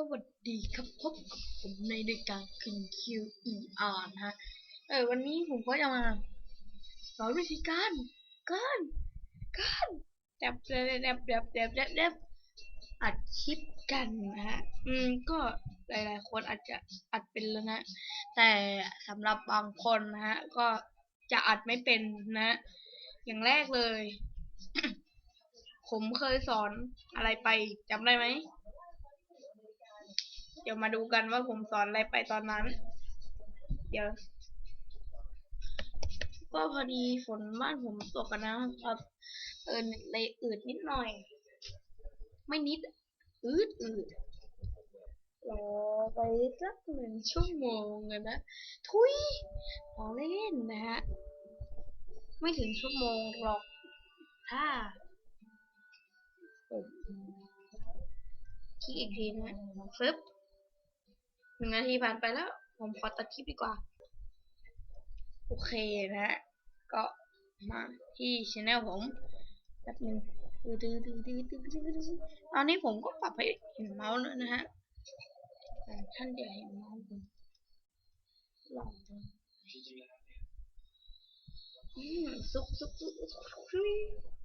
สวัสดีครับพบกับผมในรายการ King QER นะฮะ เออวันนี้ผมก็จะมาสอนวิธีการการการแดบแดบแดบแดบแดบแดบแดบอัดคลิปกันนะฮะ อืมก็หลายๆคนอาจจะอัดเป็นแล้วนะ แต่สำหรับบางคนนะฮะ ก็จะอัดไม่เป็นนะ อย่างแรกเลย ผมเคยสอนอะไรไปจำได้ไหม ดี๋ยวมาดูกันว่าผมสอนอะไรไปตอนนั้น เดี๋ยว ก็พอดีฝนบ้านผมตกกันนะครับ เออเลยอืดนิดหน่อย ไม่นิด อืดอืดรอไปสักหนึ่งชั่วโมงอะนะ ทุยขอเล่นนะฮะ ไม่ถึงชั่วโมงหรอก ถ้าคิดอีกทีนะฟึบ หนึ่งนาทีผ่านไปแล้ว ผมขอตัดคลิปดีกว่า โอเคนะฮะ ก็มาที่ช anel ผมแป๊บนึงดื้อดื้อดื้อดื้อดื้อดื้อตอนนี้ผมก็ปรับให้เห็นเมาส์แล้วนะฮะท่านจะเห็นเมาส์ผมลองดูอืมซุกซุกซุกซุก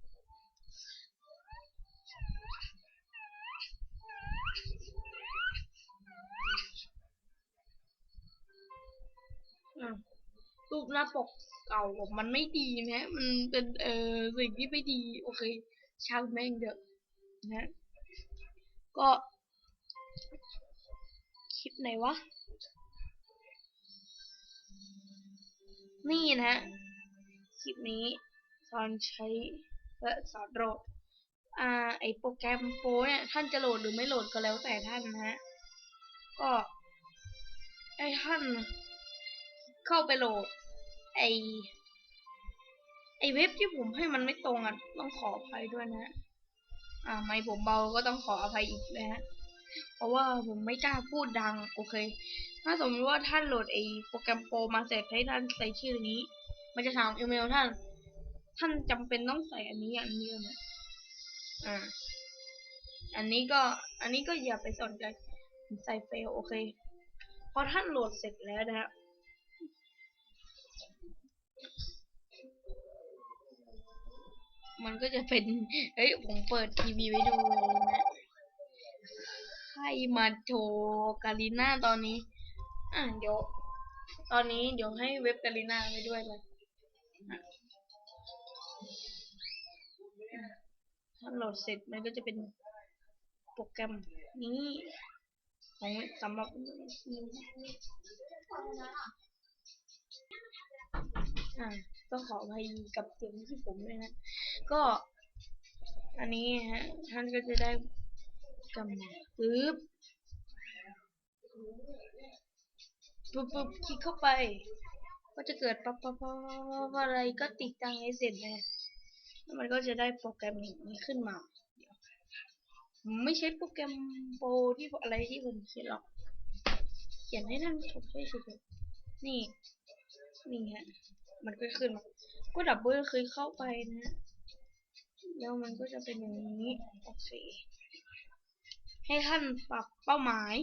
รูปหน้าปกเก่าผมมันไม่ดีนะ มันเป็นเอ่อสิ่งที่ไม่ดี โอเคช่างแม่งเถอะนะ ก็คลิปไหนวะ นี่นะคลิปนี้สอนใช้และสอนโหลดอ่าไอโปรแกรมโปรเนี่ย ท่านจะโหลดหรือไม่โหลดก็แล้วแต่ท่านนะฮะ ก็ไอท่าน เข้าไปโหลด ไอไอเว็บที่ผมให้มันไม่ตรงอะ ต้องขออภัยด้วยนะ อ่า ไม่ผมเบาก็ต้องขออภัยอีกนะฮะ เพราะว่าผมไม่กล้าพูดดัง โอเค ถ้าสมมติว่าท่านโหลดไอโปรแกรมโปรมาเสร็จให้ท่านใส่ชื่อนี้ มันจะถามอีเมลท่าน ท่านจำเป็นต้องใส่อันนี้อย่างเดียนะอ่า อันนี้ก็ อันนี้ก็อย่าไปสนใจ ใส่เฟลโอเค พอท่านโหลดเสร็จแล้วนะฮะ มันก็จะเป็น เฮ้ย ผมเปิดทีวีไว้ดูเลยนะ ใครมาโชว์กาลิน่าตอนนี้ อะเดี๋ยว ตอนนี้เดี๋ยวให้เว็บกาลิน่าไปด้วยเลยถ้าโหลดเสร็จมันก็จะเป็นโปรแกรมนี้ของสำหรับ อ่าต้องขออภัยกับเสียงที่ผมด้วยนะ ก็ อันนี้ฮะ ท่านก็จะได้กำปึ๊บปึ๊บปึ๊บคลิกเข้าไป ก็จะเกิดปั๊บปั๊บปั๊อะไรก็ติดตั้งให้เสร็จนะแล้วมันก็จะได้โปรแกรมนี้ขึ้นมาไม่ใช้โปรแกรมโปรที่อะไรที่ผมเขียนหรอก เขียนให้ท่านชมเฉยๆนี่ นี่ฮะ มันก็ขึ้นมาก็ดับเบิลเคยเข้าไปนะแล้วมันก็จะเป็นอย่างนี้โอเคให้ท่านปรับเป้าหมาย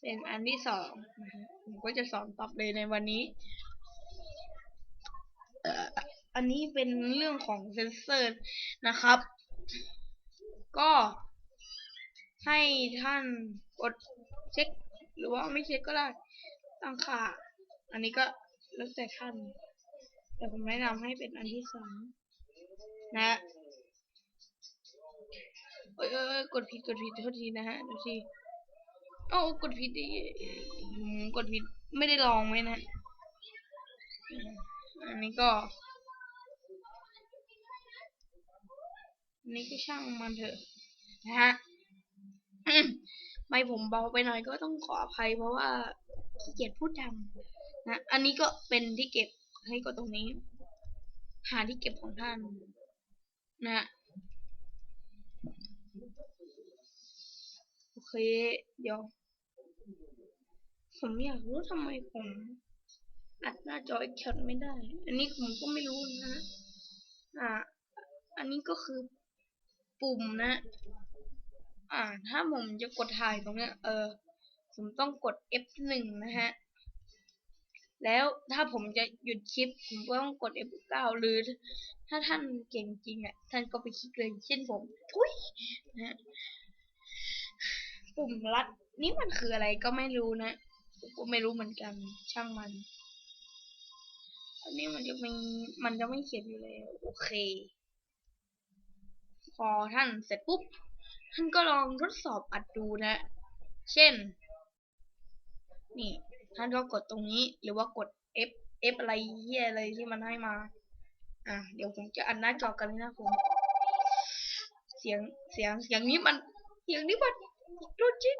เป็นอันที่สองนะฮะผมก็จะสอนตอบเลยในวันนี้อันนี้เป็นเรื่องของเซนเซอร์นะครับ ก็ให้ท่านกดเช็ค หรือว่าไม่เช็คก็ได้ตั้งค่า อันนี้ก็ แล้วแต่ท่านแต่ผมแนะนำให้เป็นอันที่สองนะเอ้ยเอ้ยกดผิดกดผิดโทษทีนะฮะเดี๋ยวทีโอ้กดผิดดิอืมกดผิดไม่ได้ลองไว้นะ อันนี้ก็อันนี้ก็ช่างมันเถอะนะฮะไม่ผมเบาไปหน่อยก็ต้องขออภัยเพราะว่าขี้เกียจพูดดัง นะ อันนี้ก็เป็นที่เก็บให้กดตรงนี้ หาที่เก็บของท่าน นะโอเค เดี๋ยว ผมอยากรู้ทำไมผมอัดหน้าจออีกช็อตไม่ได้ อันนี้ผมก็ไม่รู้นะ อ่า อันนี้ก็คือปุ่มนะ อ่า ถ้าผมจะกดถ่ายตรงเนี้ย เออ ผมต้องกด F1 นะฮะ แล้วถ้าผมจะหยุดคลิปผมก็ต้องกด F9 หรือ ถ้าท่านเก่งจริงอะ ท่านก็ไปคลิกเลยเช่นผมทุยนะปุ่มลัดนี่มันคืออะไรก็ไม่รู้นะผมก็ไม่รู้เหมือนกันช่างมัน อันนี้มันจะมีมันจะไม่เขียนอยู่เลยโอเค พอท่านเสร็จปุ๊บ ท่านก็ลองทดสอบอัดดูนะ เช่น นี่ ท่านก็กดตรงนี้ หรือว่ากด F F อะไรเฮียอะไรที่มันให้มา อะ เดี๋ยวผมจะอัดหน้าจอกันนะผม เสียง เสียง เสียงนี้มัน เสียงนี้มันโดนจิ้น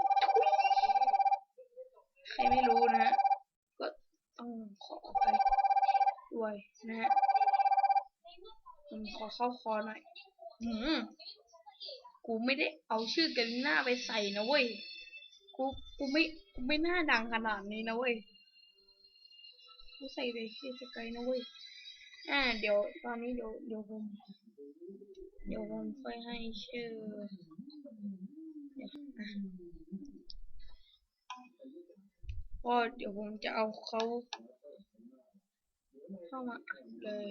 ใครไม่รู้นะก็ต้องขอไปด้วยนะฮะผมขอเข้าคอหน่อยหืมกูไม่ได้เอาชื่อกันหน้าไปใส่นะเว้ย กูกูไม่กูไม่น่าดังขนาดนี้นะเว้ยกูใส่ไปชื่อสกายนะเว้ยอ่า เดี๋ยวตอนนี้เดี๋ยวเดี๋ยวผมเดี๋ยวผมค่อยให้ชื่อเดี๋ยวอะก็เดี๋ยวผมจะเอาเขาเข้ามาเลย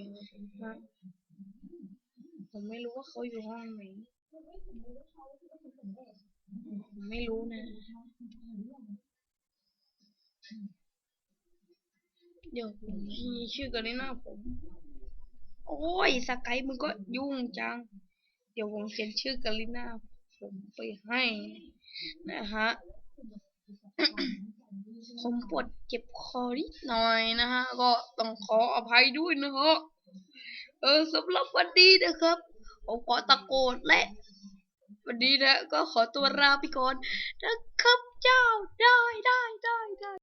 นะผมไม่รู้ว่าเขาอยู่ห้องไหน ไม่รู้นะ เดี๋ยวผมมีชื่อกันในหน้าผม โอ้ยสกายมึงก็ยุ่งจัง เดี๋ยวผมเขียนชื่อกาลิน่าผมไปให้นะฮะ ผมปวดเจ็บคอนิดหน่อยนะฮะ ก็ต้องขออภัยด้วยนะฮะ เออสำหรับวันนี้นะครับ ผมขอตะโกนและ วันนี้นะ ก็ขอตัวลาไปก่อนนะครับเจ้าได้ได้ได้ได้